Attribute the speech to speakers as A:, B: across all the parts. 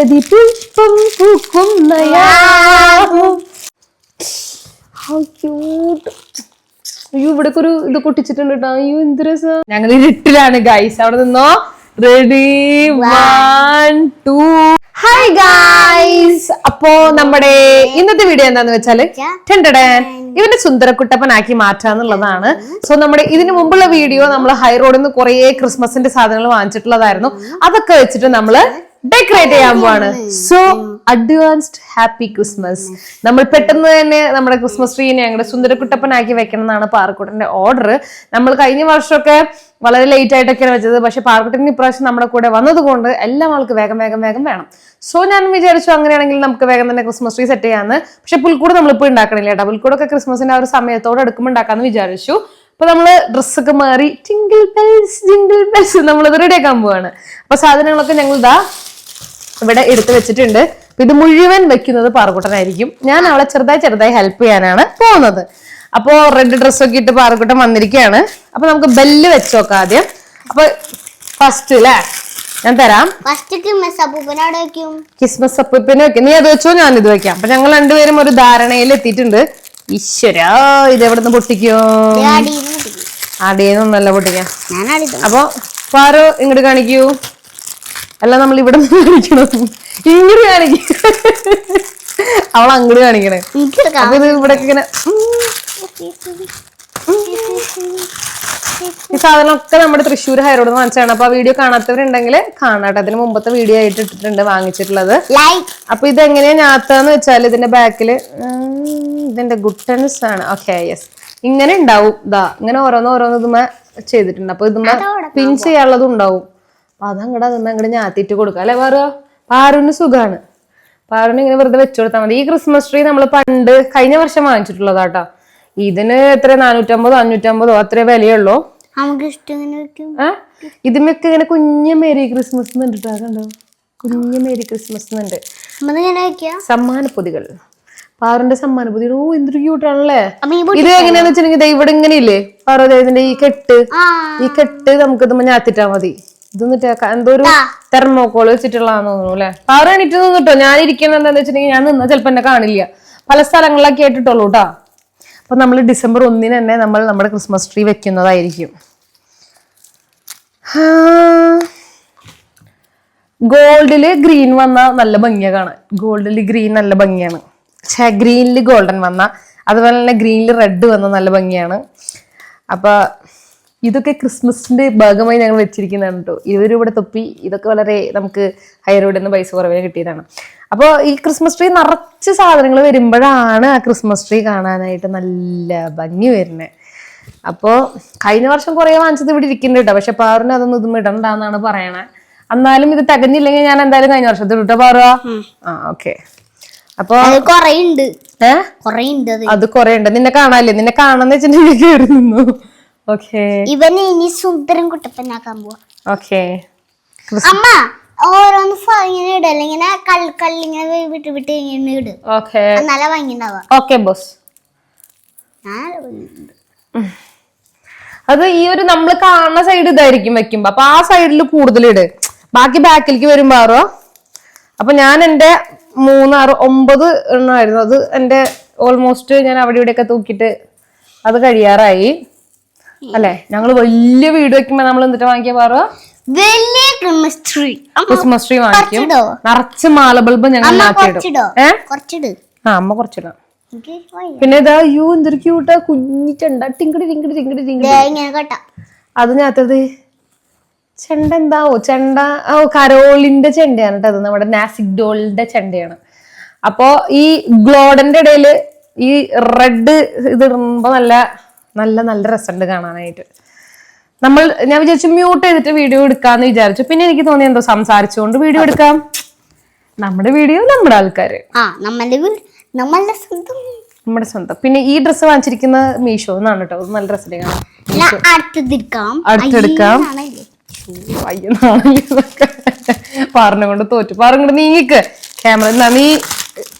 A: പ്രതി പുഷ്പം പൂക്കുന്നയാവും. അയ്യോ ഇവിടെ ഒരു ഇത് പൊട്ടിച്ചിട്ടുണ്ട് കേട്ടോ അയ്യോ എന്ത് രസം. ഞങ്ങൾ ഇരുട്ടിലാണ് ഗൈസ് അവിടെ നിന്നോ? Ready one two hi guys അപ്പോ നമ്മുടെ ഇന്നത്തെ വീഡിയോ എന്താന്ന് വെച്ചാൽ ഇവന്റെ സുന്ദരക്കുട്ടപ്പനാക്കി മാറ്റാന്നുള്ളതാണ് സോ നമ്മുടെ ഇതിനു മുമ്പുള്ള വീഡിയോ നമ്മൾ ഹൈ റോഡിൽ നിന്ന് കുറേ ക്രിസ്മസിന്റെ സാധനങ്ങൾ വാങ്ങിച്ചിട്ടുള്ളതായിരുന്നു. അതൊക്കെ വെച്ചിട്ട് നമ്മൾ ഡെക്കറേറ്റ് ചെയ്യാൻ പോവാണ്. സോ അഡ്വാൻസ്ഡ് ഹാപ്പി ക്രിസ്മസ് നമ്മൾ പെട്ടെന്ന് തന്നെ നമ്മുടെ ക്രിസ്മസ് ട്രീനെ ഞങ്ങളുടെ സുന്ദരക്കുട്ടപ്പനാക്കി വെക്കണം എന്നാണ് പാറക്കുട്ടന്റെ ഓർഡർ നമ്മൾ കഴിഞ്ഞ വർഷമൊക്കെ വളരെ ലേറ്റ് ആയിട്ടൊക്കെയാണ് വെച്ചത്. പക്ഷെ പാർക്കുട്ടിന് ഇപ്രാവശ്യം നമ്മുടെ കൂടെ വന്നതുകൊണ്ട് എല്ലാം ആൾക്ക് വേഗം വേഗം വേഗം വേണം. സോ ഞാൻ വിചാരിച്ചു അങ്ങനെയാണെങ്കിൽ നമുക്ക് വേഗം തന്നെ ക്രിസ്മസ് ട്രീ സെറ്റ് ചെയ്യാന്ന്. പക്ഷെ പുൽക്കൂട് നമ്മളിപ്പോൾ ഉണ്ടാക്കണില്ല കേട്ടോ. പുൽക്കൂടൊക്കെ ക്രിസ്മസിന്റെ ആ ഒരു സമയത്തോടെ എടുക്കുമ്പോൾ ഉണ്ടാക്കാന്ന് വിചാരിച്ചു. അപ്പൊ നമ്മൾ ഡ്രസ്സൊക്കെ മാറി ടിങ്കിൾ ബെൽസ് ടിങ്കിൾ ബെൽസ് നമ്മളിത് റെഡിയാക്കാൻ പോവാണ്. അപ്പൊ സാധനങ്ങളൊക്കെ ഞങ്ങൾ ഇതാ ഇവിടെ എടുത്തു വെച്ചിട്ടുണ്ട്. ഇത് മുഴുവൻ വെക്കുന്നത് പാറക്കുട്ടനായിരിക്കും ഞാൻ അവളെ ചെറുതായി ചെറുതായി ഹെൽപ്പ് ചെയ്യാനാണ് പോകുന്നത്. അപ്പോ റെഡ് ഡ്രസ്സൊക്കെ ഇട്ട് പാറക്കുട്ടൻ വന്നിരിക്കുകയാണ്. അപ്പൊ നമുക്ക് ബെല്ല് വെച്ചോക്കാം ആദ്യം. അപ്പൊ ഫസ്റ്റ് അല്ലേ ഞാൻ തരാം.
B: ഫസ്റ്റ് അപ്പൂപ്പിനെ വെക്കും.
A: ക്രിസ്മസ് അപ്പിപ്പിന് വെക്കാം. നീ അത് വെച്ചോ ഞാൻ ഇത് വെക്കാം. അപ്പൊ ഞങ്ങൾ രണ്ടുപേരും ഒരു ധാരണയിൽ എത്തിയിട്ടുണ്ട്. ഈശ്വര ഇത് എവിടെ നിന്ന് പൊട്ടിക്കോ. അടിയെന്നൊന്നല്ല പൊട്ടിക്കാം. അപ്പൊ പാറോ ഇങ്ങോട്ട് കാണിക്കൂ. അല്ല നമ്മൾ ഇവിടെ നിന്ന് കാണിക്കണം? ഇങ്ങോട്ട് കാണിക്കും. അവൾ അങ്ങോട്ട് കാണിക്കണേ. അപ്പൊ ഇത് ഇവിടെ ഇങ്ങനെ ഈ സാധനം ഒക്കെ നമ്മുടെ തൃശ്ശൂർ ഹൈറോഡ് വാങ്ങിച്ചാണ് അപ്പൊ ആ വീഡിയോ കാണാത്തവരുണ്ടെങ്കിൽ കാണാട്ടെ. അതിന് മുമ്പത്തെ വീഡിയോ ആയിട്ട് ഇട്ടിട്ടുണ്ട് വാങ്ങിച്ചിട്ടുള്ളത്. അപ്പൊ ഇത് എങ്ങനെയാ ഞാത്താന്ന് വെച്ചാൽ ഇതിന്റെ ബാക്കിൽ ഇതിന്റെ ഗുട്ടൻസ് ആണ്. ഓക്കെ യെസ് ഇങ്ങനെ ഉണ്ടാവും. ഇതാ ഇങ്ങനെ ഓരോന്ന് ഓരോന്ന് ഇതുമ്മ ചെയ്തിട്ടുണ്ട്. അപ്പൊ ഇതുമ്മ പിൻ ചെയ്യാനുള്ളതും ഉണ്ടാവും. അതങ്ങടെ അതുമ്മ അങ്ങോട്ട് ഞാത്തിട്ട് കൊടുക്കുക അല്ലെ വേറെ പാറുവിന് സുഖാണ്. പാറുവിന് ഇങ്ങനെ വെറുതെ വെച്ചു കൊടുത്താൽ മതി. ഈ ക്രിസ്മസ് ട്രീ നമ്മൾ പണ്ട് കഴിഞ്ഞ വർഷം വാങ്ങിച്ചിട്ടുള്ളതാട്ടോ ഇതിന് എത്ര? നാനൂറ്റമ്പതോ അഞ്ഞൂറ്റമ്പതോ അത്രേ വിലയുള്ളൂ. ഇതിമൊക്കെ ഇങ്ങനെ കുഞ്ഞ മേരി ക്രിസ്മസ് എന്നുണ്ട് കണ്ടോ കുഞ്ഞ മേരി ക്രിസ്മസ് സമ്മാന
B: പൊതികൾ വെക്കുക
A: സമ്മാനപ്പൊതികൾ. പാറിന്റെ സമ്മാനപ്പൊതികൾ. ഓ എന്തൊരു ക്യൂട്ടാണല്ലേ ഇത് എങ്ങനെയാന്ന് വെച്ചിട്ടുണ്ടെങ്കിൽ ഇവിടെ ഇങ്ങനെ ഇല്ലേ? പാറ ഇതിന്റെ ഈ കെട്ട്. ഈ കെട്ട് നമുക്ക് ഇത് ഞാത്തിട്ടാ മതി. ഇത് എന്നിട്ട് എന്തോ ഒരു തെർമോക്കോൾ വെച്ചിട്ടുള്ളതാന്ന് തോന്നുന്നു അല്ലെ? പവർ എണീറ്റ് നിന്നിട്ടോ ഞാൻ ഇരിക്കുന്നത് എന്താന്ന് വെച്ചിട്ടുണ്ടെങ്കിൽ ഞാൻ നിന്നാ ചിലപ്പോ എന്നെ കാണില്ല. പല സ്ഥലങ്ങളിലൊക്കെ ആയിട്ടുള്ളൂ കേട്ടാ അപ്പൊ നമ്മൾ ഡിസംബർ ഒന്നിന് തന്നെ നമ്മൾ നമ്മുടെ ക്രിസ്മസ് ട്രീ വെക്കുന്നതായിരിക്കും. ഗോൾഡിൽ ഗ്രീൻ വന്ന നല്ല ഭംഗിയാണ് കാണാൻ. ഗോൾഡിൽ ഗ്രീൻ നല്ല ഭംഗിയാണ്. പക്ഷേ ഗ്രീനിൽ ഗോൾഡൻ വന്ന അതുപോലെ തന്നെ ഗ്രീനിൽ റെഡ് വന്ന നല്ല ഭംഗിയാണ്. അപ്പൊ ഇതൊക്കെ ക്രിസ്മസിന്റെ ഭാഗമായി ഞങ്ങൾ വെച്ചിരിക്കുന്നതാണ് കേട്ടോ. ഇരുപത് രൂപയുടെ തൊപ്പി ഇതൊക്കെ വളരെ നമുക്ക് ഹൈറോഡിൽ നിന്ന് പൈസ കുറവിന് കിട്ടിയതാണ്. അപ്പോൾ ഈ ക്രിസ്മസ് ട്രീ നിറച്ച് സാധനങ്ങൾ വരുമ്പോഴാണ് ആ ക്രിസ്മസ് ട്രീ കാണാനായിട്ട് നല്ല ഭംഗി വരുന്നത് അപ്പോൾ കഴിഞ്ഞ വർഷം കുറേ വാങ്ങിച്ചത് ഇവിടെ ഇരിക്കുന്നുണ്ട് കേട്ടോ. പക്ഷെ പാറിന് അതൊന്നും ഇതും ഇടണ്ടെന്നാണ് പറയണേ. എന്നാലും ഇത് തികഞ്ഞില്ലെങ്കിൽ ഞാൻ എന്തായാലും കഴിഞ്ഞ വർഷത്തിൽ ഇട്ടോ പാറുക ആ ഓക്കെ അപ്പൊ
B: ഉണ്ട്
A: ഏ?
B: കൊറേ ഉണ്ട് അത്.
A: അത് കൊറേ ഉണ്ട് നിന്നെ കാണാല്ലേ നിന്നെ കാണാന്ന് വെച്ചിട്ടുണ്ടെങ്കിൽ കയറി നിന്നു. ഓക്കെ.
B: ഇവനെ ഇനി സുന്ദരം കുട്ടപ്പനാക്കാൻ പോവാ.
A: ഓക്കെ.
B: അമ്മ ഓരോന്ന് ഇങ്ങനെ ഇടല്ല ഇങ്ങനെ ഇങ്ങനെ വിട്ട് വിട്ട് ഇങ്ങനെ ഇട്.
A: ഓക്കെ.
B: നല്ല ഭംഗി
A: ഓക്കെ ബോസ്. അത് ഈ ഒരു നമ്മൾ കാണുന്ന സൈഡ് ഇതായിരിക്കും വെക്കുമ്പോ. അപ്പൊ ആ സൈഡിൽ കൂടുതൽ ഇട്. ബാക്കി ബാക്കിലേക്ക് വരുമ്പോ ആറോ? അപ്പൊ ഞാൻ എന്റെ മൂന്നാറ് ഒമ്പത് എണ്ണമായിരുന്നു അത് എന്റെ ഓൾമോസ്റ്റ് ഞാൻ അവിടെ ഇവിടെയൊക്കെ തൂക്കിയിട്ട് അത് കഴിയാറായി. അല്ലെ? ഞങ്ങൾ വലിയ വീട് വെക്കുമ്പോ നമ്മൾ എന്നിട്ട് വാങ്ങിക്കാൻ പാറോ
B: വലിയ ക്രിസ്മസ് ട്രീ
A: ക്രിസ്മസ് ട്രീ വാങ്ങിക്കും? നിറച്ച് മാല ബൾബ് ഞങ്ങൾ മാറ്റിയിടും ആ അമ്മ കുറച്ചിടാം. പിന്നെ ഇതാ അയ്യോ എന്തൊരു ക്യൂട്ടാ കുഞ്ഞി ചെണ്ട. ടിങ്കടി ടിങ്കടി ടിങ്കടി ടിങ്കടി. അത് ഞാത്തത് ചെണ്ട എന്താവോ? ചെണ്ട ഓ കരോളിന്റെ ചെണ്ടയാണ് കേട്ടോ അത്. നമ്മുടെ നാസിക് ഡോളിന്റെ ചെണ്ടയാണ്. അപ്പോ ഈ ഗ്ലോഡന്റെ ഇടയിൽ ഈ റെഡ് ഇത് ഇടുമ്പോ നല്ല നല്ല നല്ല രസമുണ്ട് കാണാനായിട്ട്. നമ്മൾ ഞാൻ വിചാരിച്ചു മ്യൂട്ട് ചെയ്തിട്ട് വീഡിയോ എടുക്കാന്ന് വിചാരിച്ചു. പിന്നെ എനിക്ക് തോന്നി എന്തോ സംസാരിച്ചുകൊണ്ട് വീഡിയോ എടുക്കാം. നമ്മുടെ വീഡിയോ നമ്മുടെ ആൾക്കാര്.
B: ആ നമ്മളുടെ നമ്മളുടെ സ്വന്തം.
A: നമ്മുടെ സ്വന്തം. പിന്നെ ഈ ഡ്രസ്സ് വാങ്ങിച്ചിരിക്കുന്ന മീഷോ എന്നാണ് കേട്ടോ നല്ല
B: ഡ്രസ്സിന്റെ
A: അടുത്തെടുക്കാം.
B: അയ്യേ,
A: പാറിനെ കൊണ്ട് തോറ്റു. പാറും കൊണ്ട് നീങ്ങിക്ക്. ക്യാമറ നീ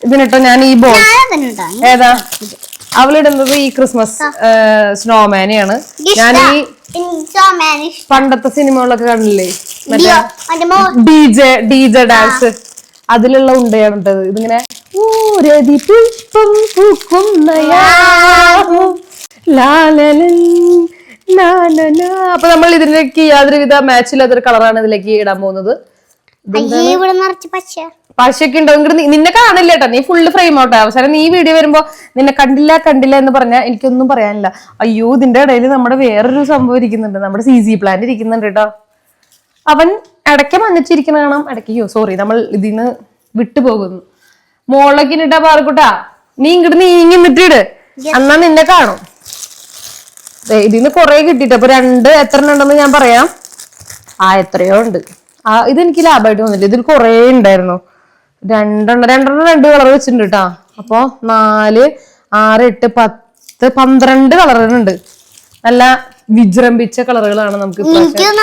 A: ഇതിനിട്ടോ ഞാൻ ഈ ബോൾ ഏതാ? അവളിടുന്നത് ഈ ക്രിസ്മസ് സ്നോമാനെയാണ്. ഞാൻ ഈ. പണ്ടത്തെ സിനിമകളൊക്കെ കണ്ടില്ലേ?
B: മറ്റേ
A: D J D J dance. അതിലുള്ള ഉണ്ടയാണ് ഇട്ടത്. ഇതിങ്ങനെ. അപ്പൊ നമ്മൾ ഇതിലേക്ക് യാതൊരുവിധ മാച്ചില്ലാത്തൊരു കളറാണ് ഇതിലേക്ക് ഇടാൻ പോകുന്നത്.
B: ഇവിടെ നിറച്ച് പച്ച
A: പശയൊക്കെ ഉണ്ടോ? ഇങ്ങോട്ട് നിന്നെ കാണില്ല കേട്ടോ. നീ ഫുള്ള് ഫ്രെയിം ഔട്ട് അവസാനം നീ വീഡിയോ വരുമ്പോ നിന്നെ കണ്ടില്ല കണ്ടില്ല എന്ന് പറഞ്ഞാൽ എനിക്കൊന്നും പറയാനില്ല. അയ്യോ ഇതിന്റെ ഇടയിൽ നമ്മുടെ വേറൊരു സംഭവം ഇരിക്കുന്നുണ്ട്. നമ്മുടെ സി സി പ്ലാന്റ് ഇരിക്കുന്നുണ്ട് കേട്ടോ. അവൻ ഇടയ്ക്ക് മന്നിച്ചിരിക്കണ കാണാം. ഇടയ്ക്ക് അയ്യോ സോറി നമ്മൾ ഇതിന്ന് വിട്ടുപോകുന്നു മോളിലേക്ക് ഇട്ടാ പാറക്കുട്ടാ. നീ ഇങ്ങോട്ട് നീങ്ങി നിട്ടിട് അന്നാ നിന്നെ കാണും. ഇതിന്ന് കൊറേ കിട്ടിട്ട് അപ്പൊ രണ്ട് എത്ര ഉണ്ടെന്ന് ഞാൻ പറയാം. ആ എത്രയോ ഉണ്ട്. ഇതെനിക്ക് ലാഭമായിട്ട് വന്നില്ല ഇതിൽ കുറേ ഉണ്ടായിരുന്നു. രണ്ടെണ്ണം രണ്ടെണ്ണം രണ്ട് കളർ വെച്ചിട്ടുണ്ട് കേട്ടാ അപ്പൊ നാല് ആറ് എട്ട് പത്ത് പന്ത്രണ്ട് കളറുകളുണ്ട്. നല്ല വിജൃംഭിച്ച കളറുകളാണ് നമുക്ക്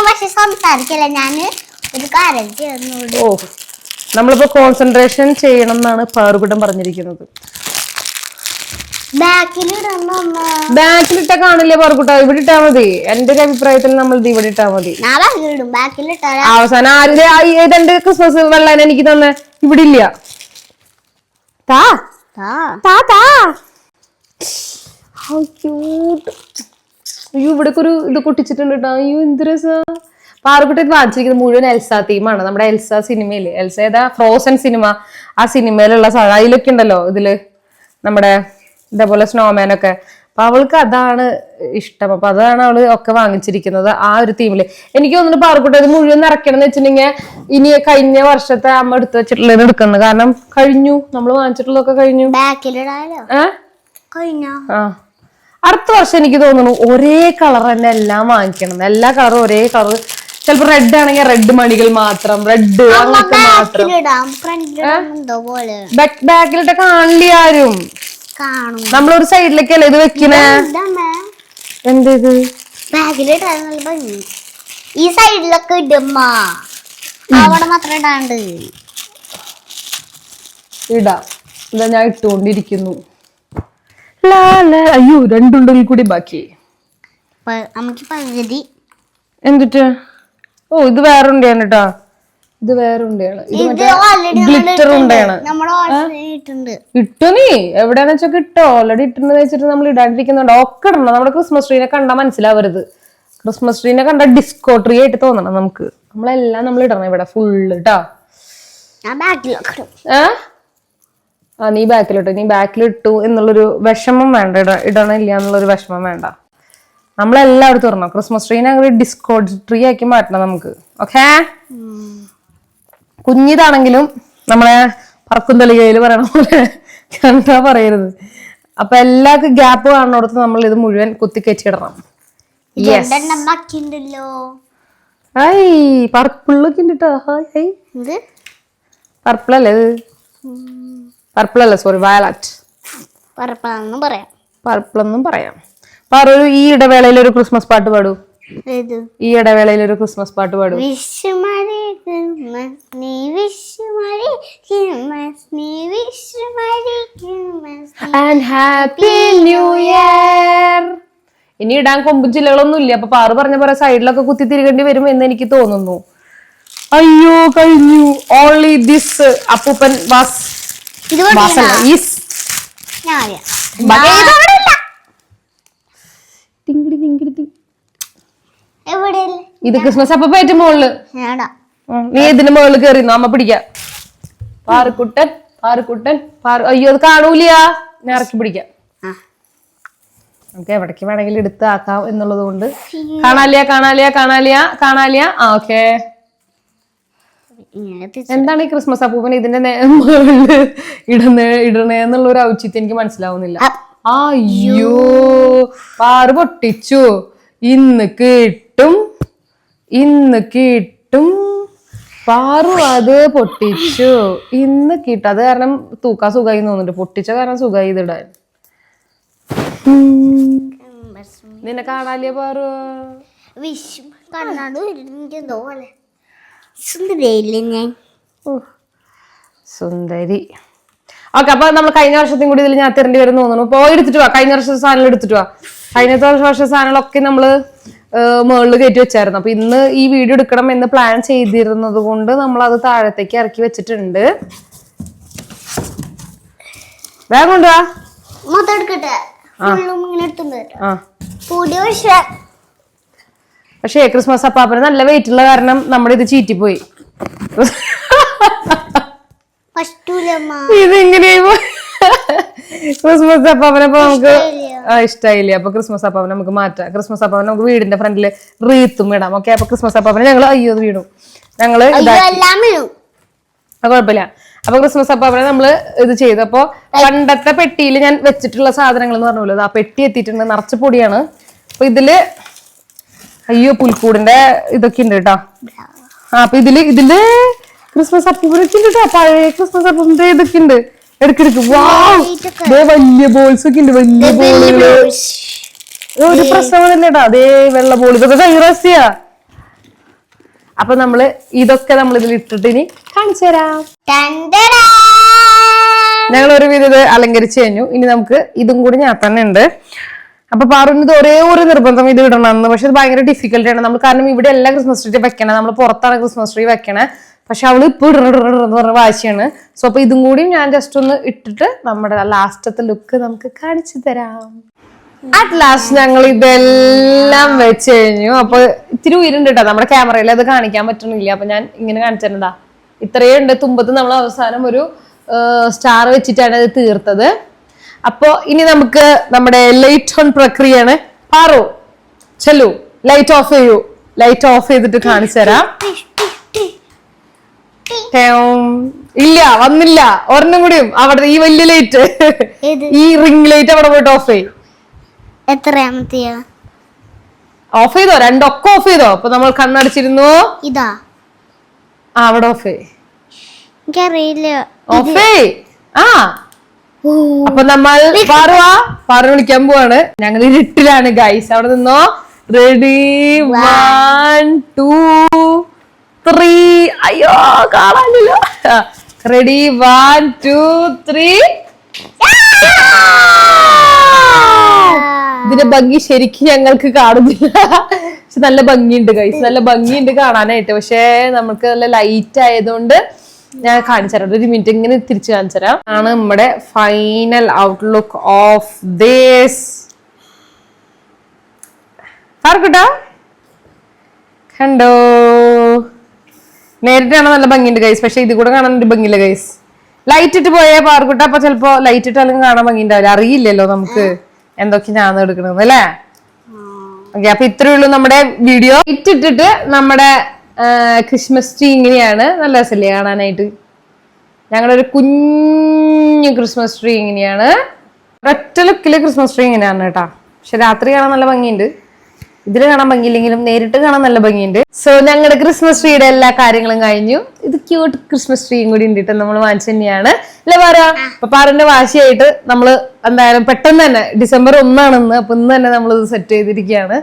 B: പക്ഷെ സംസാരിക്കില്ല? ഞാൻ ഒരു കാര്യം ചെയ്യുന്നുണ്ട്
A: ഓ നമ്മളിപ്പോ കോൺസെൻട്രേഷൻ ചെയ്യണം എന്നാണ് പാറുകുട്ടം പറഞ്ഞിരിക്കുന്നത്. ബാക്കിലിട്ട കാണില്ലേ പാറുകുട്ട? ഇവിടെ ഇട്ടാ മതി. എന്റെ ഒരു അഭിപ്രായത്തിൽ നമ്മൾ ഇത് ഇവിടെ ഇട്ടാ മതി അവസാനം ആരുടെ രണ്ട് ക്രിസ്മസ് വെള്ളാൻ എനിക്ക് തന്നെ. ഇവിടെ ഇല്ല താ. താ താ. അയ്യോ ഇവിടെ ഒരു ഇത് പൊട്ടിച്ചിട്ടുണ്ട് കേട്ടോ അയ്യോ എന്ത് രസാ. പാറക്കുട്ടി വാങ്ങിച്ചിരിക്കുന്നത് മുഴുവൻ എൽസ തീമാണ് നമ്മുടെ എൽസ സിനിമയിൽ എൽസ ഏതാ? ഫ്രോസൺ സിനിമ ആ സിനിമയിലുള്ള സാധനം. അതിലൊക്കെ ഉണ്ടല്ലോ ഇതിൽ. നമ്മുടെ ഇതേപോലെ സ്നോമാൻ ഒക്കെ. അപ്പൊ അവൾക്ക് അതാണ് ഇഷ്ടം. അപ്പൊ അതാണ് അവൾ ഒക്കെ വാങ്ങിച്ചിരിക്കുന്നത് ആ ഒരു തീമിൽ എനിക്ക് തോന്നുന്നു പാറക്കുട്ടി അത് മുഴുവൻ നിറയ്ക്കണം എന്ന് വെച്ചിട്ടുണ്ടെങ്കിൽ ഇനി കഴിഞ്ഞ വർഷത്തെ അമ്മ എടുത്തു വെച്ചിട്ടുള്ളത് എടുക്കുന്നത് കാരണം കഴിഞ്ഞു. നമ്മൾ വാങ്ങിച്ചിട്ടുള്ളതൊക്കെ കഴിഞ്ഞു. ആ. അടുത്ത വർഷം എനിക്ക് തോന്നുന്നു ഒരേ കളർ തന്നെ എല്ലാം വാങ്ങിക്കണം. എല്ലാ കളറും ഒരേ കളർ ചിലപ്പോ റെഡ് ആണെങ്കിൽ റെഡ് മണികൾ മാത്രം. റെഡ് അങ്ങനത്തെ മാത്രം. ബാക്കിലിട്ട് കാണില്ല ആരും? നമ്മളൊരു സൈഡിലേക്കല്ലേ ഇത് വെക്കണേ? എന്ത് ഇത്?
B: ബാക്കിലിട്ടാൽ നല്ല ഭംഗി. ഈ സൈഡിലൊക്കെ ഇടുമ്മ. അവിടെ മാത്രം ഇടാണ്ട്.
A: ഇടാം. ഇതാ ഞാൻ ഇട്ടുകൊണ്ടിരിക്കുന്നു. അയ്യോ രണ്ടുണ്ടെങ്കിൽ കൂടി ബാക്കി.
B: നമുക്ക് പകുതി.
A: എന്തിട്ട്? ഓ ഇത് വേറെ ഉണ്ടാണ് കേട്ടാ ഇത് വേറെ ഉണ്ടയാണ്. മറ്റേ ഗ്ലിറ്റർ ഉണ്ടയാണ്.
B: ഇട്ടുണ്ട്
A: ഇട്ടു നീ? എവിടെയാന്ന് വെച്ചാൽ കിട്ടോ? ഓൾറെഡി ഇട്ടെന്ന് വെച്ചിട്ട് നമ്മൾ ഇടാണ്ടിരിക്കുന്നുണ്ട്. ഒക്കെ ഇടണം. നമ്മുടെ ക്രിസ്മസ് ട്രീനെ കണ്ടാൽ മനസ്സിലാവരുത്. ക്രിസ്മസ് ട്രീനെ കണ്ട ഡിസ്കോ ട്രീ ആയിട്ട് തോന്നണം നമുക്ക്. നമ്മളെല്ലാം നമ്മൾ ഇടണം ഇവിടെ ഫുള്ള് കേട്ടാ ആ? നീ ബാക്കിലിട്ടു നീ ബാക്കിലിട്ടു എന്നുള്ളൊരു വിഷമം വേണ്ട. ഇട ഇടണില്ല എന്നുള്ളൊരു വിഷമം വേണ്ട. നമ്മളെല്ലായിടത്തും ഇടണം ക്രിസ്മസ് ട്രീനെ അങ്ങനെ ഡിസ്കോ ട്രീ ആക്കി മാറ്റണം നമുക്ക്. ഓക്കേ കുഞ്ഞിതാണെങ്കിലും നമ്മളെ പറക്കും തലികയിൽ പറയണ പോലെ കണ്ടാ പറയരുത്. അപ്പൊ എല്ലാവർക്കും ഗ്യാപ്പ് കാണുന്നിടത്ത് നമ്മൾ ഇത് മുഴുവൻ പർപ്പിളൊക്കെ ഉണ്ട് കേട്ടോ ഹായ് ഹായ്
B: ഇത്?
A: സോറി വയലറ്റ്
B: പറയാം.
A: പറയാം. പറ ഈ ഇടവേളയിൽ ഒരു ക്രിസ്മസ് പാട്ട് പാടൂ. ഈ ഇടവേളയിൽ ഒരു ക്രിസ്മസ് പാട്ട് പാടൂ.
B: വിഷുമരി Christmas Christmas, വിഷുമരി Christmas you Merry Christmas
A: and happy new year ഇനി ഇടാൻ കൊമ്പും ചില്ലകളൊന്നും ഇല്ല. അപ്പൊ പാറു പറഞ്ഞ പോലെ സൈഡിലൊക്കെ കുത്തി തിരികേണ്ടി വരും എന്ന് എനിക്ക് തോന്നുന്നു. അയ്യോ കഴിഞ്ഞു. ഓൺലി ദിസ് അപ്പൂപ്പൻ വാസ്
B: ഇത്?
A: ഈസ് ക്രിസ്മസ് അപ്പൂപ്പ ഏറ്റവും മുകളിൽ. നീ ഇതിന്റെ മുകളിൽ കയറി അമ്മ പിടിക്കാം. പാറുക്കുട്ടൻ പാറുക്കുട്ടൻ പാറു അയ്യോ അത് കാണൂല ഞാൻ ഇറക്കി പിടിക്കാം. നമുക്ക് എവിടേക്ക് വേണമെങ്കിലും എടുത്ത് ആക്കാം എന്നുള്ളത് കൊണ്ട് കാണാലിയ കാണാലിയ കാണാലിയ കാണാലിയ ആ ഓക്കെ. എന്താണ് ഈ ക്രിസ്മസ് അപ്പൂപ്പൻ ഇതിന്റെ മുകളിൽ ഇടണേ ഇടണേ എന്നുള്ള ഒരു ഔചിത്യം എനിക്ക് മനസ്സിലാവുന്നില്ല. അയ്യോ. പാറ് പൊട്ടിച്ചു. ഇന്ന് കിട്ടും ഇന്ന് കിട്ടും. പാറു അത് പൊട്ടിച്ചു. ഇന്ന് കിട്ടും. അത് കാരണം തൂക്കാൻ സുഖമായി തോന്നുന്നുണ്ട്. പൊട്ടിച്ച കാരണം സുഖമായി ഇതിടാൻ നിന്നെ കാണാല്ലേ പാറു?
B: ഞാൻ?
A: സുന്ദരി. ഓക്കെ അപ്പൊ നമ്മൾ കഴിഞ്ഞ വർഷത്തെയും കൂടി ഇതിൽ ഞാൻ തരേണ്ടി വരും തോന്നുന്നു. പോയി എടുത്തിട്ട് വാ. കഴിഞ്ഞ വർഷത്തെ സാധനം എടുത്തിട്ട് വാ. കഴിഞ്ഞ വർഷ സാധനങ്ങളൊക്കെ നമ്മൾ മുകളിൽ കയറ്റി വെച്ചായിരുന്നു. അപ്പൊ ഇന്ന് ഈ വീഡിയോ എടുക്കണം എന്ന് പ്ലാൻ ചെയ്തിരുന്നത് കൊണ്ട് നമ്മൾ അത് താഴത്തേക്ക് ഇറക്കി വെച്ചിട്ടുണ്ട്. വേഗം കൊണ്ടുവാ.
B: മൊത്തം എടുക്കട്ടെ? ഇങ്ങനെ എടുത്തോണ്ട്
A: ആ.
B: പക്ഷേ
A: ക്രിസ്മസ് അപ്പാപ്പന് നല്ല വെയിറ്റ് ഉള്ള കാരണം നമ്മുടെ ഇത് ചീറ്റിപ്പോയി.
B: ഇത്
A: ഇതെങ്ങനെയായി? ക്രിസ്മസ് അപ്പാപ്പനപ്പോ നമുക്ക്
B: ഇഷ്ടായില്ല?
A: അപ്പൊ ക്രിസ്മസ് അപ്പാവൻ നമുക്ക് മാറ്റാം. ക്രിസ്മസ് അപ്പാവൻ നമുക്ക് വീടിന്റെ ഫ്രണ്ടിൽ റീത്തും ഇടാം. ഓക്കെ അപ്പൊ ക്രിസ്മസ് അപ്പാപ്പനെ ഞങ്ങൾ അയ്യോ അത്
B: വീടും
A: ഞങ്ങൾ കുഴപ്പമില്ല അപ്പൊ ക്രിസ്മസ് അപ്പാവനെ നമ്മൾ ഇത് ചെയ്തു. അപ്പൊ പണ്ടത്തെ പെട്ടിയിൽ ഞാൻ വെച്ചിട്ടുള്ള സാധനങ്ങൾ എന്ന് പറഞ്ഞല്ലോ ആ പെട്ടി എത്തിയിട്ടുണ്ട്. നിറച്ച് പൊടിയാണ്. അപ്പൊ ഇതിൽ അയ്യോ പുൽക്കൂടിന്റെ ഇതൊക്കെ ഉണ്ട് കേട്ടോ. ആ അപ്പൊ ഇതിൽ ഇതിൽ ക്രിസ്മസ് അപ്പൂപ്പനൊക്കെ ഉണ്ട് കേട്ടോ. പഴയ ക്രിസ്മസ് അപ്പൂപ്പന്റെ ഇതൊക്കെ ഉണ്ട്. എടുക്കെടുക്ക് വാ വലിയ ബോൾസ് ഒക്കെ ഉണ്ട് വലിയ ബോളുകൾ ഒരു പ്രശ്നമൊന്നുമില്ലടാ അതേ വെള്ള ബോൾ ഇതൊക്കെ കൈറാസിയാ അപ്പൊ നമ്മൾ ഇതൊക്കെ നമ്മൾ ഇതിൽ ഇട്ടിട്ട് ഇനി കാണിച്ചു തരാം. ഞങ്ങൾ ഒരു വിധം ഇത് അലങ്കരിച്ചു കഴിഞ്ഞു. ഇനി നമുക്ക് ഇതും കൂടി ഞാൻ തന്നെ ഉണ്ട്. അപ്പൊ പറഞ്ഞത് ഇത് ഒരേ ഒരു നിർബന്ധം ഇത് ഇടണമെന്ന് പക്ഷെ ഇത് ഭയങ്കര ഡിഫിക്കൽട്ടിയാണ് നമ്മൾ കാരണം ഇവിടെ എല്ലാം ക്രിസ്മസ് ട്രീ വെക്കണേ. നമ്മൾ പുറത്താണ് ക്രിസ്മസ് ട്രീ വെക്കണേ. പക്ഷെ അവൾ ഇപ്പൊ ഇടണം ഇടണം ഇടണം എന്ന് പറഞ്ഞ വാശിയാണ്. സോ അപ്പൊ ഇതും കൂടി ഞാൻ ജസ്റ്റ് ഒന്ന് ഇട്ടിട്ട് നമ്മുടെ ലാസ്റ്റത്തെ ലുക്ക് നമുക്ക് കാണിച്ചു തരാം. അറ്റ് ലാസ്റ്റ് ഞങ്ങൾ ഇതെല്ലാം വെച്ച് കഴിഞ്ഞു. അപ്പൊ ഇത്തിരി ഉയരുണ്ട് കേട്ടോ നമ്മുടെ ക്യാമറയിൽ അത് കാണിക്കാൻ പറ്റണില്ല അപ്പൊ ഞാൻ ഇങ്ങനെ കാണിച്ചിരുന്നതാ ഇത്രയും ഉണ്ട്. തുമ്പത്ത് നമ്മൾ അവസാനം ഒരു സ്റ്റാർ വെച്ചിട്ടാണ് ഇത് തീർത്തത്. അപ്പോ ഇനി നമുക്ക് നമ്മുടെ ലൈറ്റ് ഓൺ പ്രക്രിയയാണ്. പാറു ചെല്ലു. ലൈറ്റ് ഓഫ് ചെയ്യൂ. ലൈറ്റ് ഓഫ് ചെയ്തിട്ട് കാണിച്ചു തരാം. ഇല്ല വന്നില്ല. ഒരെണ്ണം കൂടിയും അവിടെ ഈ വലിയ ലൈറ്റ് ഈ റിംഗ് ലൈറ്റ് അവിടെ പോയിട്ട് ഓഫ് ചെയ്യും
B: എത്രയാമത്തെയാ
A: ഓഫ് ചെയ്തോ? രണ്ടൊക്കെ ഓഫ് ചെയ്തോ? അപ്പൊ നമ്മൾ കണ്ണടച്ചിരുന്നു.
B: ഇതാ.
A: അവിടെ ഓഫ്
B: എനിക്കറിയില്ല.
A: ഓഫ് ആ. അപ്പൊ നമ്മൾ പാറുവാ പാറു വിളിക്കാൻ പോവാണ്. ഞങ്ങൾ ഇരുട്ടിലാണ് ഗൈസ് അവിടെ നിന്നോ? റെഡി വൺ ടു ത്രീ അയ്യോ കാണാനില്ല. റെഡി വൺ ടു ത്രീ ഇതിന്റെ ഭംഗി ശരിക്കും ഞങ്ങൾക്ക് കാണുന്നില്ല. പക്ഷെ നല്ല ഭംഗിയുണ്ട് കൈസ് നല്ല ഭംഗിയുണ്ട് കാണാനായിട്ട്. പക്ഷെ നമുക്ക് നല്ല ലൈറ്റ് ആയതുകൊണ്ട് ഞാൻ കാണിച്ചുതരാം ഒരു മിനിറ്റ് ഇങ്ങനെ തിരിച്ചു കാണിച്ചു തരാം. ആണ് നമ്മുടെ ഫൈനൽ ഔട്ട്ലുക്ക് ഓഫ് ദിസ് പാർക്കുട്ടാ കണ്ടോ? നേരിട്ട് കാണാൻ നല്ല ഭംഗിയുണ്ട് ഗൈസ് പക്ഷെ ഇത് കൂടെ കാണാൻ ഒരു ഭംഗിയില്ല ഗൈസ് ലൈറ്റ് ഇട്ട് പോയാൽ പാർക്കുട്ട അപ്പൊ ചിലപ്പോ ലൈറ്റ് ഇട്ട് ഇട്ടാലും കാണാൻ ഭംഗിയുണ്ടാവില്ല. അറിയില്ലല്ലോ നമുക്ക് എന്തൊക്കെ ഞാൻ എടുക്കണമെന്ന് അല്ലേ? ഓക്കെ അപ്പൊ ഇത്രയേ ഉള്ളൂ നമ്മുടെ വീഡിയോ ലൈറ്റ് ഇട്ടിട്ട് നമ്മുടെ ക്രിസ്മസ് ട്രീ ഇങ്ങനെയാണ്. നല്ല രസമല്ലേ കാണാനായിട്ട്? ഞങ്ങളുടെ ഒരു കുഞ്ഞു ക്രിസ്മസ് ട്രീ ഇങ്ങനെയാണ്. ഒറ്റ ലുക്കിൽ ക്രിസ്മസ് ട്രീ ഇങ്ങനെയാണ് കേട്ടാ. പക്ഷെ രാത്രി കാണാൻ നല്ല ഭംഗിയുണ്ട്. ഇതിൽ കാണാൻ ഭംഗിയില്ലെങ്കിലും നേരിട്ട് കാണാൻ നല്ല ഭംഗിയുണ്ട്. സോ ഞങ്ങളുടെ ക്രിസ്മസ് ട്രീയുടെ എല്ലാ കാര്യങ്ങളും കഴിഞ്ഞു. ഇത് ക്യൂട്ട് ക്രിസ്മസ് ട്രീയും കൂടി ഉണ്ട് നമ്മൾ വാങ്ങിച്ചു തന്നെയാണ്. അല്ലേ പാറ അപ്പൊ പാറിന്റെ വാശിയായിട്ട് നമ്മൾ എന്തായാലും പെട്ടെന്ന് തന്നെ ഡിസംബർ ഒന്നാണെന്ന് അപ്പൊ ഇന്ന് തന്നെ നമ്മൾ ഇത് സെറ്റ് ചെയ്തിരിക്കുകയാണ്.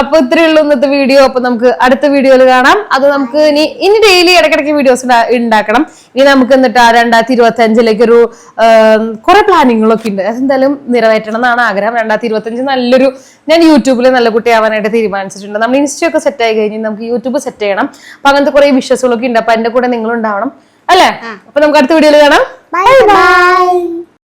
A: അപ്പൊ ഇത്രയേ ഉള്ളൂ ഇന്നത്തെ വീഡിയോ അപ്പൊ നമുക്ക് അടുത്ത വീഡിയോയിൽ കാണാം. അത് നമുക്ക് ഇനി ഇനി ഡെയിലി ഇടയ്ക്കിടയ്ക്ക് വീഡിയോസ് ഉണ്ടാക്കണം ഇനി നമുക്ക് എന്നിട്ട് ആ രണ്ടായിരത്തി ഇരുപത്തി അഞ്ചിലേക്ക് ഒരു കുറെ പ്ലാനിങ്ങുകളൊക്കെ ഉണ്ട് അതെന്തായാലും നിറവേറ്റണം എന്നാണ് ആഗ്രഹം. രണ്ടായിരത്തി ഇരുപത്തി അഞ്ച് നല്ലൊരു ഞാൻ യൂട്യൂബിൽ നല്ല കുട്ടിയാവാനായിട്ട് തീരുമാനിച്ചിട്ടുണ്ട്. നമ്മൾ ഇൻസ്റ്റ ഒക്കെ സെറ്റ് ആയി കഴിഞ്ഞ് നമുക്ക് യൂട്യൂബ് സെറ്റ് ചെയ്യണം. അപ്പൊ അങ്ങനത്തെ കുറെ വിഷസുകളൊക്കെ ഉണ്ട് അപ്പൊ എന്റെ കൂടെ നിങ്ങൾ ഉണ്ടാവണം. അല്ലേ? അപ്പൊ നമുക്ക് അടുത്ത വീഡിയോയിൽ കാണാം.
B: Bye bye